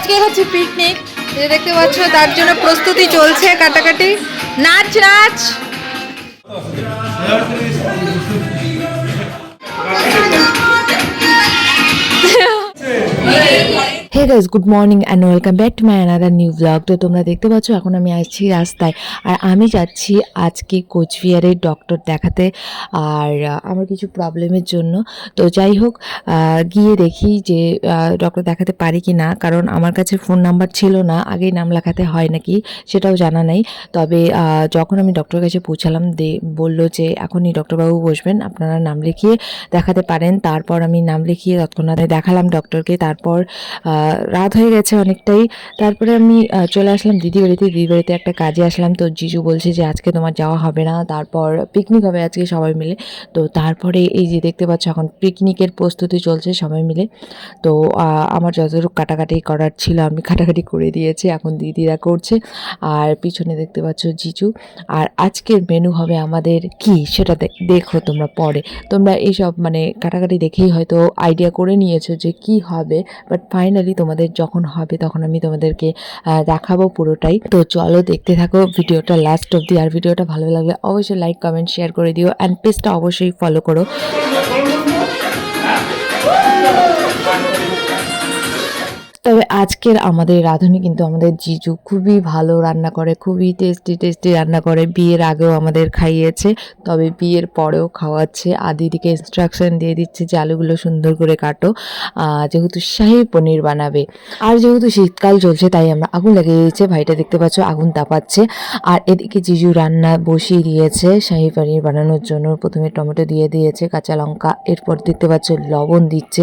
আজকে হচ্ছে পিকনিক যে দেখতে পাচ্ছ তার জন্য প্রস্তুতি চলছে কাটাকাটি। নাচ নাচ! Guys good morning and welcome back to my another new blog তো তোমরা দেখতে পাচ্ছ, এখন আমি আসছি রাস্তায়। আর আমি যাচ্ছি আজকে কোচবিহারের ডক্টর দেখাতে আর আমার কিছু প্রবলেমের জন্য। তো যাই হোক গিয়ে দেখি যে ডক্টর দেখাতে পারি কি না। কারণ আমার কাছে ফোন নাম্বার ছিল না, আগেই নাম লেখাতে হয় নাকি, সেটাও জানা নেই। তবে যখন আমি ডক্টরের কাছে পৌঁছালাম, দে, বলল যে, এখনই ডক্টরবাবু বসবেন, আপনারা নাম লিখিয়ে দেখাতে পারেন। তারপর আমি নাম লিখিয়ে তৎক্ষণাৎ দেখালাম ডক্টরকে তারপর রাত হয়ে গেছে অনেকটাই। তারপরে আমি চলে আসলাম দিদি বাড়িতে। দিদি বাড়িতে একটা কাজে আসলাম। তো জিজু বলছে যে, আজকে তোমার যাওয়া হবে না। তারপর পিকনিক হবে আজকে সবাই মিলে। তো তারপরে এই যে দেখতে পাচ্ছ, এখন পিকনিকের প্রস্তুতি চলছে সবাই মিলে। তো আমার যতটুকু কাটাকাটি করার ছিল, আমি কাটাকাটি করে দিয়েছি। এখন দিদিরা করছে। আর পিছনে দেখতে পাচ্ছ জিজু। আর আজকের মেনু হবে আমাদের কি? সেটা দেখো তোমরা পরে। তোমরা এইসব মানে কাটাকাটি দেখেই হয়তো আইডিয়া করে নিয়েছো যে কি হবে। বাট ফাইনালি তোমাদের যখন হবে, তখন আমি তোমাদেরকে দেখাবো পুরোটাই। তো চলো দেখতে থাকো ভিডিওটা লাস্ট অব্দি আর ভিডিওটা ভালো লাগলে অবশ্যই লাইক কমেন্ট শেয়ার করে দিও অ্যান্ড পেজটা অবশ্যই ফলো করো। তবে আজকের আমাদের রাঁধুনি কিন্তু আমাদের জিজু খুবই ভালো রান্না করে, খুবই টেস্টি টেস্টি রান্না করে। বিয়ের আগেও আমাদের খাইয়েছে, তবে বিয়ের পরেও খাওয়াচ্ছে। আর দিদিকে ইনস্ট্রাকশন দিয়ে দিচ্ছে যে আলুগুলো সুন্দর করে কাটো। যেহেতু শাহি পনির বানাবে, আর যেহেতু শীতকাল চলছে, তাই আমরা আগুন লাগিয়ে দিয়েছে। ভাইটা দেখতে পাচ্ছ আগুন তাপাচ্ছে। আর এদিকে জিজু রান্না বসিয়ে দিয়েছে শাহি পনির বানানোর জন্য। প্রথমে টমেটো দিয়ে দিয়েছে, কাঁচা লঙ্কা, এরপর দেখতে পাচ্ছ লবণ দিচ্ছে।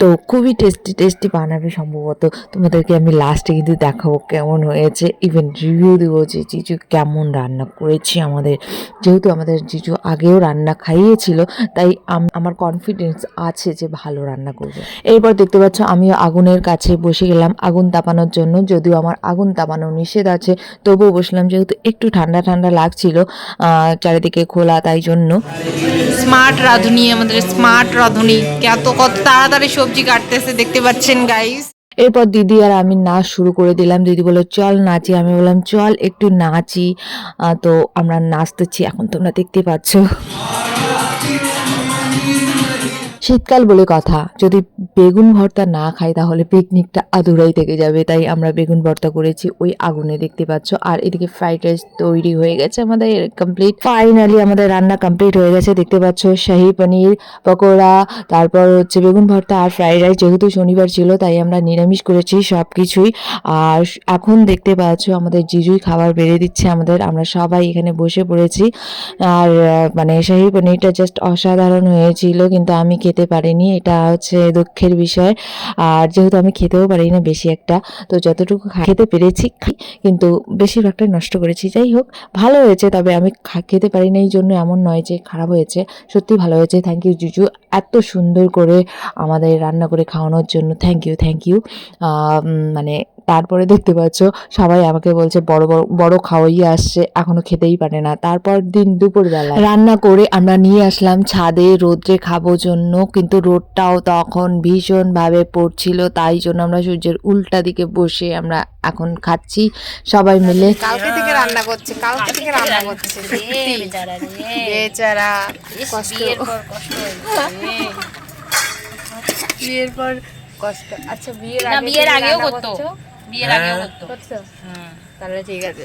তো খুবই টেস্টি টেস্টি বানাবে সম্ভবত তোমাদেরকে আমি লাস্টে কিন্তু দেখাবো কেমন হয়েছে। ইভেন রিভিউ দেবো যে জিজু কেমন রান্না করেছি আমাদের। যেহেতু আমাদের জিজু আগেও রান্না খাইয়েছিল, তাই আম- আমার কনফিডেন্স আছে যে ভালো রান্না করবে। এরপর দেখতে পাচ্ছ আমিও আগুনের কাছে বসে গেলাম, আগুন তাপানোর জন্য। যদিও আমার আগুন তাপানো নিষেধ আছে, তবুও বসলাম যেহেতু একটু ঠান্ডা ঠান্ডা লাগছিল চারিদিকে খোলা তাই জন্য। স্মার্ট রাঁধুনি, আমাদের স্মার্ট রাঁধুনি। কত কত তাড়াতাড়ি সবজি কাটতেছে, দেখতে পাচ্ছেন গাইস এরপর দিদি আর আমি নাচ শুরু করে দিলাম। দিদি বলল, চল নাচি। আমি বললাম, চল একটু নাচি। তো আমরা নাচতেছি। এখন তোমরা দেখতে পাচ্ছ। শীতকাল বলে কথা। যদি বেগুন ভর্তা না খাই, তাহলে পিকনিকটা আধুরাই থেকে যাবে। তাই আমরা বেগুন ভর্তা করেছি, ওই আগুনে দেখতে পাচ্ছ। আর এদিকে ফ্রাইড রাইস তৈরি হয়ে গেছে আমাদের কমপ্লিট ফাইনালি আমাদের রান্না কমপ্লিট হয়ে গেছে। দেখতে পাচ্ছ, শাহি পনির, পকোড়া, তারপর হচ্ছে বেগুন ভর্তা আর ফ্রাইড রাইস যেহেতু শনিবার ছিল, তাই আমরা নিরামিষ করেছি সব কিছুই আর এখন দেখতে পাচ্ছ, আমাদের জিজুই খাবার বেড়ে দিচ্ছে আমাদের। আমরা সবাই এখানে বসে পড়েছি। আর মানে শাহি পনিরটা জাস্ট অসাধারণ হয়েছিল। কিন্তু আমি খেতে পারিনি, এটা হচ্ছে দুঃখের বিষয়। আর যেহেতু আমি খেতেও পারি না বেশি একটা, তো যতটুকু খেতে পেরেছি কিন্তু বেশিরভাগটাই নষ্ট করেছি। যাই হোক, ভালো হয়েছে, তবে আমি খেতে পারি না, এই জন্য এমন নয় যে খারাপ হয়েছে। সত্যি ভালো হয়েছে থ্যাংক ইউ জুজু। এত সুন্দর করে আমাদের রান্না করে খাওয়ানোর জন্য থ্যাংক ইউ থ্যাংক ইউ মানে তারপরে দেখতে পাচ্ছ সবাই আমাকে বলছে বড় বড় বড় খাওয়াই আসছে এখনও খেতেই পারে না। তারপর দিন দুপুরবেলা রান্না করে আমরা নিয়ে আসলাম ছাদে রোদ্রে খাব জন্য। কিন্তু রোদটাও তখন ভীষণ ভাবে পড়ছিল তাই জন্য আমরা সূর্যের উল্টা দিকে বসে আমরা এখন খাচ্ছি। সবাই মিলে কালকে থেকে রান্না করছে কালকে থেকে রান্না করছে। বেচারা। বেচারা ইস, কষ্ট। বিয়ের পর কষ্ট বিয়ের পর কষ্ট। আচ্ছা বিয়ের আগে বিয়ের আগেও করতো। করছ? বিয়ের আগেও করতো। তাহলে ঠিক আছে।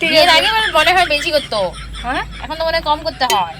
ঠিক বিয়ের আছে আগে মানে মনে হয় বেশি করতো। হ্যাঁ? এখন তো মনে হয় কম করতে হয়।